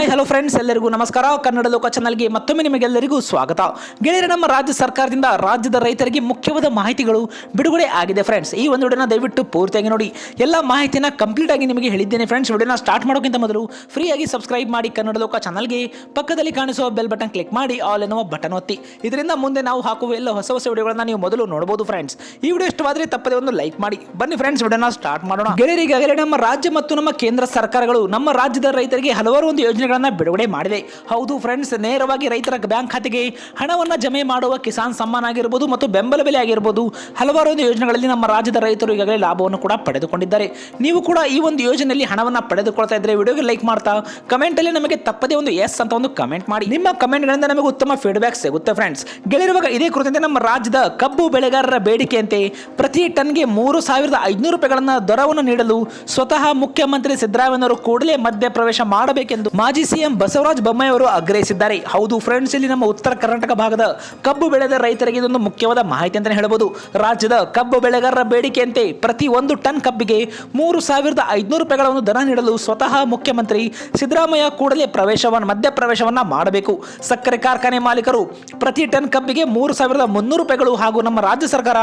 Hi hello friends ಎಲ್ಲರಿಗೂ ನಮಸ್ಕಾರ. ಕನ್ನಡ ಲೋಕ ಚಾನಲ್ಗೆ ಮತ್ತೊಮ್ಮೆ ನಿಮಗೆಲ್ಲರಿಗೂ ಸ್ವಾಗತ. ಗೆಳೆಯರ, ನಮ್ಮ ರಾಜ್ಯ ಸರ್ಕಾರದಿಂದ ರಾಜ್ಯದ ರೈತರಿಗೆ ಮುಖ್ಯವಾದ ಮಾಹಿತಿಗಳು ಬಿಡುಗಡೆ ಆಗಿದೆ ಫ್ರೆಂಡ್ಸ್ ಈ ಒಂದು ವಿಡಿಯೋನ ದಯವಿಟ್ಟು ಪೂರ್ತಿಯಾಗಿ ನೋಡಿ. ಎಲ್ಲ ಮಾಹಿತಿನ ಕಂಪ್ಲೀಟ್ ಆಗಿ ನಿಮಗೆ ಹೇಳಿದ್ದೇನೆ ಫ್ರೆಂಡ್ಸ್ ವಿಡಿಯೋನ ಸ್ಟಾರ್ಟ್ ಮಾಡೋಕ್ಕಿಂತ ಮೊದಲು ಫ್ರೀಯಾಗಿ ಸಬ್ಸ್ಕ್ರೈಬ್ ಮಾಡಿ ಕನ್ನಡ ಲೋಕ ಚಾನಲ್ಗೆ ಪಕ್ಕದಲ್ಲಿ ಕಾಣಿಸುವ ಬೆಲ್ ಬಟನ್ ಕ್ಲಿಕ್ ಮಾಡಿ ಆಲ್ ಎನ್ನುವ ಬಟನ್ ಒತ್ತಿ. ಇದರಿಂದ ಮುಂದೆ ನಾವು ಹಾಕುವ ಎಲ್ಲ ಹೊಸ ಹೊಸ ವಿಡಿಯೋಗಳನ್ನ ನೀವು ಮೊದಲು ನೋಡಬಹುದು ಫ್ರೆಂಡ್ಸ್ ಈ ವಿಡಿಯೋ ಇಷ್ಟವಾದರೆ ತಪ್ಪದೆ ಒಂದು ಲೈಕ್ ಮಾಡಿ. ಬನ್ನಿ ಫ್ರೆಂಡ್ಸ್ ವಿಡಿಯೋನ ಸ್ಟಾರ್ಟ್ ಮಾಡೋಣ. ಗೆಳೆಯರಿಗಾಗಲೇ ನಮ್ಮ ರಾಜ್ಯ ಮತ್ತು ನಮ್ಮ ಕೇಂದ್ರ ಸರ್ಕಾರಗಳು ನಮ್ಮ ರಾಜ್ಯದ ರೈತರಿಗೆ ಹಲವಾರು ಒಂದು ಯೋಜನೆಗಳನ್ನ ಬಿಡುಗಡೆ ಮಾಡಿದೆ. ಹೌದು ಫ್ರೆಂಡ್ಸ್ ನೇರವಾಗಿ ರೈತರ ಬ್ಯಾಂಕ್ ಖಾತೆಗೆ ಹಣವನ್ನ ಜಮೆ ಮಾಡುವ ಕಿಸಾನ್ ಸಮ್ಮಾನ್ ಆಗಿರ್ಬೋದು ಮತ್ತು ಬೆಂಬಲ ಬೆಲೆ ಆಗಿರ್ಬೋದು, ಹಲವಾರು ಒಂದು ಯೋಜನೆಗಳಲ್ಲಿ ನಮ್ಮ ರಾಜ್ಯದ ರೈತರು ಈಗಾಗಲೇ ಲಾಭವನ್ನು ಕೂಡ ಪಡೆದುಕೊಂಡಿದ್ದಾರೆ. ನೀವು ಕೂಡ ಈ ಒಂದು ಯೋಜನೆಯಲ್ಲಿ ಹಣವನ್ನು ಪಡೆದುಕೊಳ್ತಾ ಇದ್ರೆ ವಿಡಿಯೋಗೆ ಲೈಕ್ ಮಾಡ್ತಾ ಕಮೆಂಟ್ ಅಲ್ಲಿ ನಮಗೆ ತಪ್ಪದೇ ಒಂದು ಎಸ್ ಅಂತ ಒಂದು ಕಮೆಂಟ್ ಮಾಡಿ. ನಿಮ್ಮ ಕಮೆಂಟ್ಗಳಿಂದ ನಮಗೆ ಉತ್ತಮ ಫೀಡ್ಬ್ಯಾಕ್ ಸಿಗುತ್ತೆ ಫ್ರೆಂಡ್ಸ್ ಗೆಲ್ಲಿರುವಾಗ ಇದೇ ಕುರಿತಂತೆ ನಮ್ಮ ರಾಜ್ಯದ ಕಬ್ಬು ಬೆಳೆಗಾರರ ಬೇಡಿಕೆಯಂತೆ ಪ್ರತಿ ಟನ್ಗೆ ಮೂರು ಸಾವಿರದ ಐದುನೂರು ರೂಪಾಯಿಗಳನ್ನು ದರವನ್ನು ನೀಡಲು ಸ್ವತಃ ಮುಖ್ಯಮಂತ್ರಿ ಸಿದ್ದರಾಮಯ್ಯನವರು ಕೂಡಲೇ ಮಧ್ಯಪ್ರವೇಶ ಮಾಡಬೇಕೆಂದು ಮಾಜಿ ಸಿಎಂ ಬಸವರಾಜ ಬೊಮ್ಮಾಯಿ ಅವರು ಆಗ್ರಹಿಸಿದ್ದಾರೆ. ಹೌದು ಫ್ರೆಂಡ್ಸ್ ಇಲ್ಲಿ ನಮ್ಮ ಉತ್ತರ ಕರ್ನಾಟಕ ಭಾಗದ ಕಬ್ಬು ಬೆಳೆದ ರೈತರಿಗೆ ಇದೊಂದು ಮುಖ್ಯವಾದ ಮಾಹಿತಿ ಅಂತಾನೆ ಹೇಳಬಹುದು ರಾಜ್ಯದ ಕಬ್ಬು ಬೆಳೆಗಾರರ ಬೇಡಿಕೆಯಂತೆ ಪ್ರತಿ ಒಂದು ಟನ್ ಕಬ್ಬಿಗೆ ಮೂರು ಸಾವಿರದ ಐದುನೂರು ರೂಪಾಯಿಗಳ ಒಂದು ದರ ನೀಡಲು ಸ್ವತಃ ಮುಖ್ಯಮಂತ್ರಿ ಸಿದ್ದರಾಮಯ್ಯ ಕೂಡಲೇ ಪ್ರವೇಶವನ್ನು ಮಧ್ಯ ಪ್ರವೇಶವನ್ನ ಮಾಡಬೇಕು. ಸಕ್ಕರೆ ಕಾರ್ಖಾನೆ ಮಾಲೀಕರು ಪ್ರತಿ ಟನ್ ಕಬ್ಬಿಗೆ ಮೂರು ಸಾವಿರದ ಮುನ್ನೂರು ರೂಪಾಯಿಗಳು ಹಾಗೂ ನಮ್ಮ ರಾಜ್ಯ ಸರ್ಕಾರ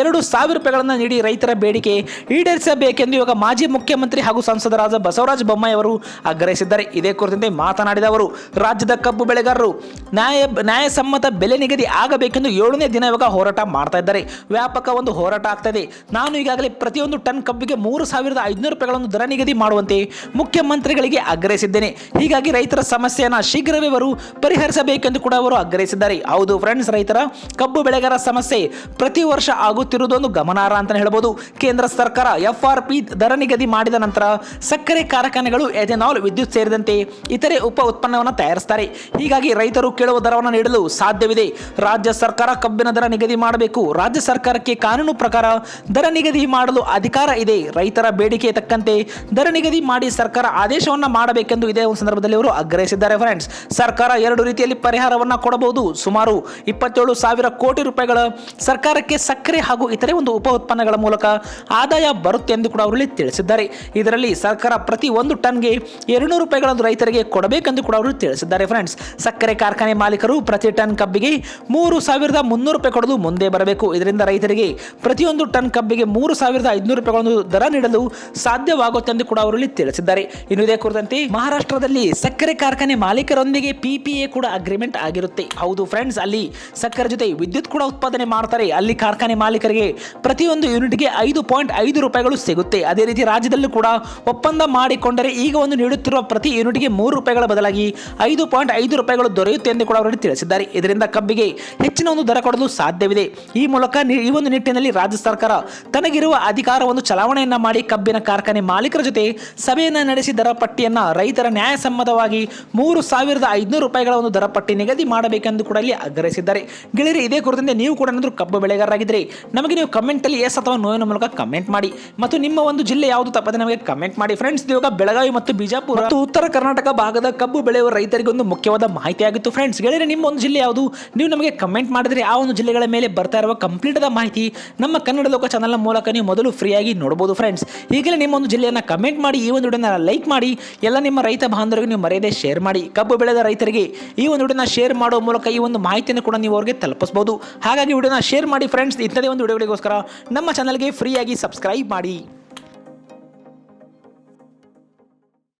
ಎರಡು ಸಾವಿರ ರೂಪಾಯಿಗಳನ್ನು ನೀಡಿ ರೈತರ ಬೇಡಿಕೆ ಈಡೇರಿಸಬೇಕೆಂದು ಇವಾಗ ಮಾಜಿ ಮುಖ್ಯಮಂತ್ರಿ ಹಾಗೂ ಸಂಸದರಾದ ಬಸವರಾಜ ಬೊಮ್ಮಾಯಿ ಅವರು ಆಗ್ರಹಿಸಿದ್ದಾರೆ. ಇದೇ ಕುರಿತಂತೆ ಮಾತನಾಡಿದ ಅವರು, ರಾಜ್ಯದ ಕಬ್ಬು ಬೆಳೆಗಾರರು ನ್ಯಾಯ, ನ್ಯಾಯಸಮ್ಮತ ಬೆಲೆ ನಿಗದಿ ಆಗಬೇಕೆಂದು ಏಳನೇ ದಿನ ಇವಾಗ ಹೋರಾಟ ಮಾಡ್ತಾ ಇದ್ದಾರೆ. ವ್ಯಾಪಕ ಒಂದು ಹೋರಾಟ ಆಗ್ತಾ ಇದೆ. ನಾನು ಈಗಾಗಲೇ ಪ್ರತಿಯೊಂದು ಟನ್ ಕಬ್ಬಿಗೆ ಮೂರು ಸಾವಿರದ ಐದುನೂರು ರೂಪಾಯಿಗಳನ್ನು ದರ ನಿಗದಿ ಮಾಡುವಂತೆ ಮುಖ್ಯಮಂತ್ರಿಗಳಿಗೆ ಆಗ್ರಹಿಸಿದ್ದೇನೆ. ಹೀಗಾಗಿ ರೈತರ ಸಮಸ್ಯೆಯನ್ನು ಶೀಘ್ರವೇ ಅವರು ಪರಿಹರಿಸಬೇಕೆಂದು ಕೂಡ ಅವರು ಆಗ್ರಹಿಸಿದ್ದಾರೆ. ಹೌದು ಫ್ರೆಂಡ್ಸ್ ರೈತರ ಕಬ್ಬು ಬೆಳೆಗಾರ ಸಮಸ್ಯೆ ಪ್ರತಿ ವರ್ಷ ಆಗುತ್ತಿರುವುದೊಂದು ಗಮನಾರ್ಹ ಅಂತಲೇ ಹೇಳ್ಬೋದು. ಕೇಂದ್ರ ಸರ್ಕಾರ ಎಫ್ ಆರ್ ಪಿ ದರ ನಿಗದಿ ಮಾಡಿದ ನಂತರ ಸಕ್ಕರೆ ಕಾರ್ಖಾನೆಗಳು ಎಥೆನಾಲ್, ವಿದ್ಯುತ್ ಸೇರಿದಂತೆ ಇತರೆ ಉಪ ಉತ್ಪನ್ನವನ್ನು ತಯಾರಿಸ್ತಾರೆ. ಹೀಗಾಗಿ ರೈತರು ಕೇಳುವ ದರವನ್ನು ನೀಡಲು ಸಾಧ್ಯವಿದೆ. ರಾಜ್ಯ ಸರ್ಕಾರ ಕಬ್ಬಿನ ದರ ನಿಗದಿ ಮಾಡಬೇಕು. ರಾಜ್ಯ ಸರ್ಕಾರಕ್ಕೆ ಕಾನೂನು ಪ್ರಕಾರ ದರ ನಿಗದಿ ಮಾಡಲು ಅಧಿಕಾರ ಇದೆ. ರೈತರ ಬೇಡಿಕೆ ತಕ್ಕಂತೆ ದರ ನಿಗದಿ ಮಾಡಿ ಸರ್ಕಾರ ಆದೇಶವನ್ನು ಮಾಡಬೇಕೆಂದು ಇದೇ ಸಂದರ್ಭದಲ್ಲಿ ಅವರು ಆಗ್ರಹಿಸಿದ್ದಾರೆ ಫ್ರೆಂಡ್ಸ್ ಸರ್ಕಾರ ಎರಡು ರೀತಿಯಲ್ಲಿ ಪರಿಹಾರವನ್ನು ಕೊಡಬಹುದು. ಸುಮಾರು ಇಪ್ಪತ್ತೇಳು ಸಾವಿರ ಕೋಟಿ ರೂಪಾಯಿಗಳ ಸರ್ಕಾರಕ್ಕೆ ಸಕ್ಕರೆ ಹಾಗೂ ಇತರೆ ಒಂದು ಉಪ ಉತ್ಪನ್ನಗಳ ಮೂಲಕ ಆದಾಯ ಬರುತ್ತೆ ಎಂದು ಕೂಡ ಅವರಲ್ಲಿ ತಿಳಿಸಿದ್ದಾರೆ. ಇದರಲ್ಲಿ ಸರ್ಕಾರ ಪ್ರತಿ ಒಂದು ಟನ್ಗೆ ಎರಡುನೂರು ರೂಪಾಯಿಗಳನ್ನು ರೈತರಿಗೆ ಕೊಡಬೇಕೆಂದು ಕೂಡ ಅವರು ತಿಳಿಸಿದ್ದಾರೆ ಫ್ರೆಂಡ್ಸ್ ಸಕ್ಕರೆ ಕಾರ್ಖಾನೆ ಮಾಲೀಕರು ಪ್ರತಿ ಟನ್ ಕಬ್ಬಿಗೆ ಮೂರು ಸಾವಿರದ ಮುನ್ನೂರು ರೂಪಾಯಿ ಕೊಡಲು ಮುಂದೆ ಬರಬೇಕು. ಇದರಿಂದ ರೈತರಿಗೆ ಪ್ರತಿಯೊಂದು ಟನ್ ಕಬ್ಬಿಗೆ ಮೂರು ಸಾವಿರದ ಐದುನೂರು ರೂಪಾಯಿಗಳನ್ನು ದರ ನೀಡಲು ಸಾಧ್ಯವಾಗುತ್ತೆ ಎಂದು ಕೂಡ ಅವರಲ್ಲಿ ತಿಳಿಸಿದ್ದಾರೆ. ಇನ್ನು ಇದೇ ಕುರಿತಂತೆ ಮಹಾರಾಷ್ಟ್ರದಲ್ಲಿ ಸಕ್ಕರೆ ಕಾರ್ಖಾನೆ ಮಾಲೀಕರೊಂದಿಗೆ ಪಿಪಿಎ ಕೂಡ ಅಗ್ರಿಮೆಂಟ್ ಆಗಿರುತ್ತೆ. ಹೌದು ಫ್ರೆಂಡ್ಸ್ ಅಲ್ಲಿ ಸಕ್ಕರೆ ಜೊತೆ ವಿದ್ಯುತ್ ಕೂಡ ಉತ್ಪಾದನೆ ಮಾಡ್ತಾರೆ. ಅಲ್ಲಿ ಕಾರ್ಖಾನೆ ಮಾಲೀಕರಿಗೆ ಪ್ರತಿಯೊಂದು ಯೂನಿಟ್ಗೆ ಐದು ಪಾಯಿಂಟ್ ಐದು ರೂಪಾಯಿಗಳು ಸಿಗುತ್ತೆ. ಅದೇ ರೀತಿ ರಾಜ್ಯದಲ್ಲೂ ಕೂಡ ಒಪ್ಪಂದ ಮಾಡಿಕೊಂಡರೆ ಈಗ ಒಂದು ನೀಡುತ್ತಿರುವ ಪ್ರತಿ ಯೂನಿಟ್ಗೆ ಮೂರು ರೂಪಾಯಿಗಳ ಬದಲಾಗಿ ಐದು ಪಾಯಿಂಟ್ ಐದು ರೂಪಾಯಿಗಳು ದೊರೆಯುತ್ತೆ ಎಂದು ಕೂಡ ಅವರು ತಿಳಿಸಿದ್ದಾರೆ. ಇದರಿಂದ ಕಬ್ಬಿಗೆ ಹೆಚ್ಚಿನ ಒಂದು ದರ ಕೊಡಲು ಸಾಧ್ಯವಿದೆ. ಈ ಮೂಲಕ ಈ ಒಂದು ನಿಟ್ಟಿನಲ್ಲಿ ರಾಜ್ಯ ಸರ್ಕಾರ ತನಗಿರುವ ಅಧಿಕಾರವನ್ನು ಚಲಾವಣೆಯನ್ನ ಮಾಡಿ ಕಬ್ಬಿನ ಕಾರ್ಖಾನೆ ಮಾಲೀಕರ ಜೊತೆ ಸಭೆಯನ್ನು ನಡೆಸಿ ದರ ಪಟ್ಟಿಯನ್ನ ರೈತರ ನ್ಯಾಯಸಮ್ಮತವಾಗಿ ಮೂರು ಸಾವಿರದ ಐದುನೂರು ರೂಪಾಯಿಗಳ ಒಂದು ದರ ಪಟ್ಟಿ ನಿಗದಿ ಮಾಡಬೇಕೆಂದು ಕೂಡ ಇಲ್ಲಿ ಆಗ್ರಹಿಸಿದ್ದಾರೆ. ಗೆಳೆಯರಿ, ಇದೇ ಕುರಿತಂತೆ ನೀವು ಕೂಡ ಏನಾದರೂ ಕಬ್ಬು ಬೆಳೆಗಾರರಾಗಿದ್ದರೆ ನಮಗೆ ನೀವು ಕಮೆಂಟ್ ಅಲ್ಲಿ ಎಸ್ ಅಥವಾ ನೋವಿನ ಮೂಲಕ ಕಮೆಂಟ್ ಮಾಡಿ. ಮತ್ತು ನಿಮ್ಮ ಒಂದು ಜಿಲ್ಲೆ ಯಾವುದು ತಪ್ಪದೆ ನಮಗೆ ಕಮೆಂಟ್ ಮಾಡಿ. ಫ್ರೆಂಡ್ಸ್ ಇವಾಗ ಬೆಳಗಾವಿ ಮತ್ತು ಬಿಜಾಪುರ ಮತ್ತು ಉತ್ತರ ಕರ್ನಾಟಕ ಭಾಗದ ಕಬ್ಬು ಬೆಳೆಯುವ ರೈತರಿಗೆ ಒಂದು ಮುಖ್ಯವಾದ ಮಾಹಿತಿ ಆಗಿತ್ತು ಫ್ರೆಂಡ್ಸ್ ಗೆಳೆಯರೆ ನಿಮ್ಮ ಒಂದು ಜಿಲ್ಲೆ ಯಾವುದು? ನೀವು ನಮಗೆ ಕಮೆಂಟ್ ಮಾಡಿದ್ರೆ ಆ ಒಂದು ಜಿಲ್ಲೆಗಳ ಮೇಲೆ ಬರ್ತಾ ಇರುವ ಕಂಪ್ಲೀಟ್ ಆದ ಮಾಹಿತಿ ನಮ್ಮ ಕನ್ನಡ ಲೋಕ ಚಾನಲ್ನ ಮೂಲಕ ನೀವು ಮೊದಲು ಫ್ರೀಯಾಗಿ ನೋಡಬಹುದು ಫ್ರೆಂಡ್ಸ್ ಈಗಲೇ ನಿಮ್ಮ ಒಂದು ಜಿಲ್ಲೆಯನ್ನು ಕಮೆಂಟ್ ಮಾಡಿ, ಈ ಒಂದು ವಿಡಿಯೋನ ಲೈಕ್ ಮಾಡಿ, ಎಲ್ಲ ನಿಮ್ಮ ರೈತ ಬಾಂಧವರಿಗೆ ನೀವು ಮರೆಯದೆ ಶೇರ್ ಮಾಡಿ. ಕಬ್ಬು ಬೆಳೆದ ರೈತರಿಗೆ ಈ ಒಂದು ವಿಡಿಯೋನ ಶೇರ್ ಮಾಡುವ ಮೂಲಕ ಈ ಒಂದು ಮಾಹಿತಿಯನ್ನು ಕೂಡ ನೀವು ಅವರಿಗೆ ತಲುಪಿಸಬಹುದು ಹಾಗಾಗಿ ವಿಡಿಯೋನ ಶೇರ್ ಮಾಡಿ ಫ್ರೆಂಡ್ಸ್ ಇಂಥದೇ ಒಂದು ವಿಡಿಯೋಗಳಿಗೋಸ್ಕರ ನಮ್ಮ ಚಾನಲ್ಗೆ ಫ್ರೀಯಾಗಿ ಸಬ್ಸ್ಕ್ರೈಬ್ ಮಾಡಿ.